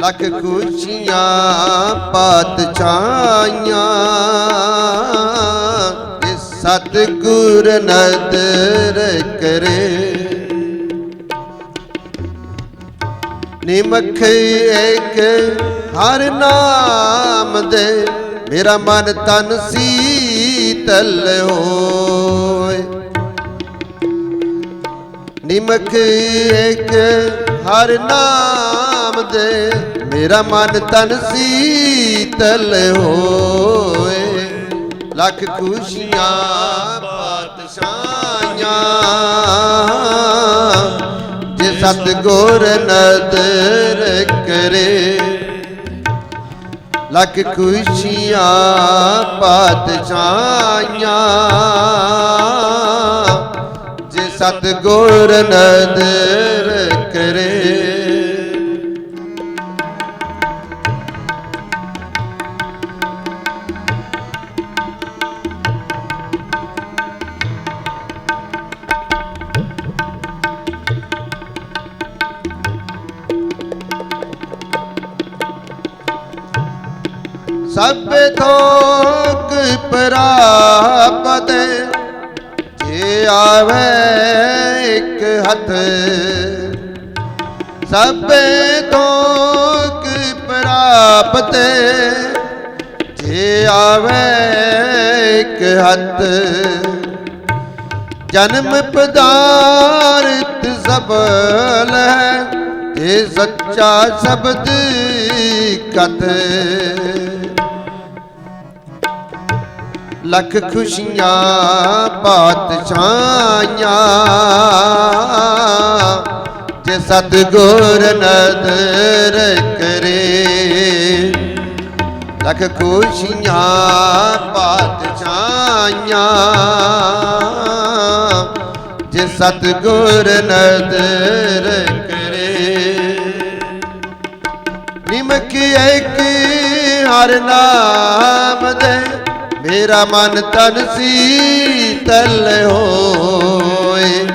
ਲੱਖ ਖੁਸ਼ੀਆਂ ਪਾਤਸ਼ਾਹਾਂ ਜੇ ਸਤਿਗੁਰ ਨਦਰ ਕਰੇ। ਨਿਮਖ ਇੱਕ ਹਰ ਨਾਮ ਦੇ। ਮੇਰਾ ਮਨ ਤਨ ਸੀਤਲ ਹੋਏ। ਨਿਮਖ ਇੱਕ ਹਰ ਨਾਮ ਦੇ ਮੇਰਾ ਮਨ ਤਨ ਸੀਤਲ ਹੋਏ। ਲੱਖ ਖੁਸ਼ੀਆਂ ਪਾਤਸ਼ਾਹਾਂ ਜੇ ਸਤਗੁਰ ਨਦਰ ਕਰੇ। ਲੱਖ ਖੁਸ਼ੀਆਂ ਪਾਤਸ਼ਾਹਾਂ ਜੇ ਸਤਗੁਰ ਨਦਰ ਕਰੇ। ਸਭ ਥੋਕ ਪ੍ਰਾਪਤ। ਜੇ ਆਵੇ ਇੱਕ ਹੱਥ, ਸਭ ਥੋਕ ਪ੍ਰਾਪਤ। ਜੇ ਆਵੇ ਇੱਕ ਹੱਥ, ਜਨਮ ਪਦਾਰਤ ਸਬਲ ਹੈ ਜੇ ਸੱਚਾ ਸ਼ਬਦ ਕਥ ਲੱਖ ਖੁਸ਼ੀਆਂ ਪਾਤਸ਼ਾਹਾਂ ਜੇ ਸਤਗੁਰ ਨਦਰ ਕਰੇ, ਲੱਖ ਖੁਸ਼ੀਆਂ ਪਾਤਸ਼ਾਹਾਂ ਜੇ ਸਤਗੁਰ ਨਦਰ ਕਰੇ, ਨਿਮਕ ਏਕ ਹਰ ਨਾਮ ਦੇ ਮੇਰਾ ਮਨ ਤਨ ਸੀਤਲ ਹੋਏ।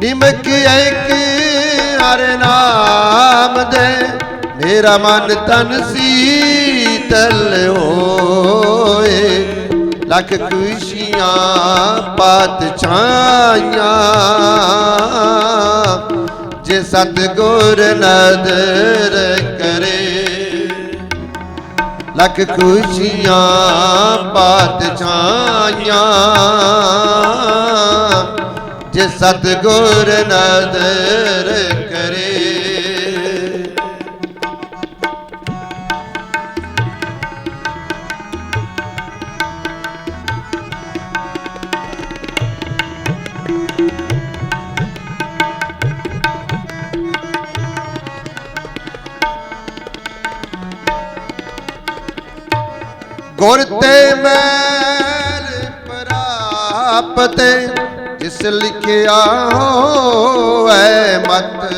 ਨਿਮਕ ਏਕ ਹਰ ਨਾਮ ਦੇ। ਮੇਰਾ ਮਨ ਤਨ ਸੀਤਲ ਹੋਏ। ਲੱਖ ਖੁਸ਼ੀਆਂ ਪਾਤ ਛਾਈਆਂ ਜੇ ਸਤਗੁਰ ਨਦਰ ਕਰੇ ਲੱਖ ਖੁਸ਼ੀਆਂ ਪਾਤਸ਼ਾਹਾਂ ਜੇ ਸਤਗੁਰ ਨਦਰ ਗੁਰ ਤੇ ਮੈਲ ਪ੍ਰਾਪਤ, ਜਿਸ ਲਿਖਿਆ ਹੋਐ ਮਤ।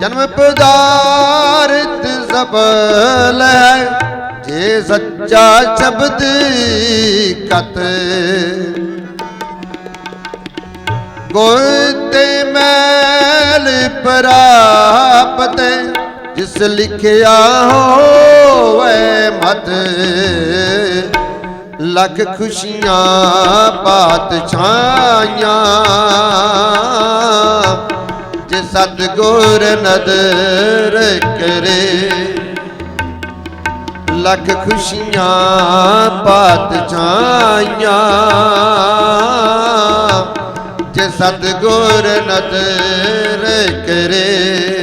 ਜਨਮ ਪਦਾਰਤ ਸਬਲ ਹੈ ਜੇ ਸੱਚਾ ਸ਼ਬਦ ਕਤ। ਗੁਰ ਤੇ ਮੈਲ ਪ੍ਰਾਪਤ, ਜਿਸ ਲਿਖਿਆ ਹੋਵੇ ਮਤ, ਲੱਖ ਖੁਸ਼ੀਆਂ ਪਾਤਸ਼ਾਹਾਂ ਜੇ ਸਤਗੁਰ ਨਦਰ ਕਰੇ, ਲੱਖ ਖੁਸ਼ੀਆਂ ਪਾਤ ਪਾਤਸ਼ਾਹਾਂ ਜੇ ਸਤਗੁਰ ਨਦਰ ਕਰੇ।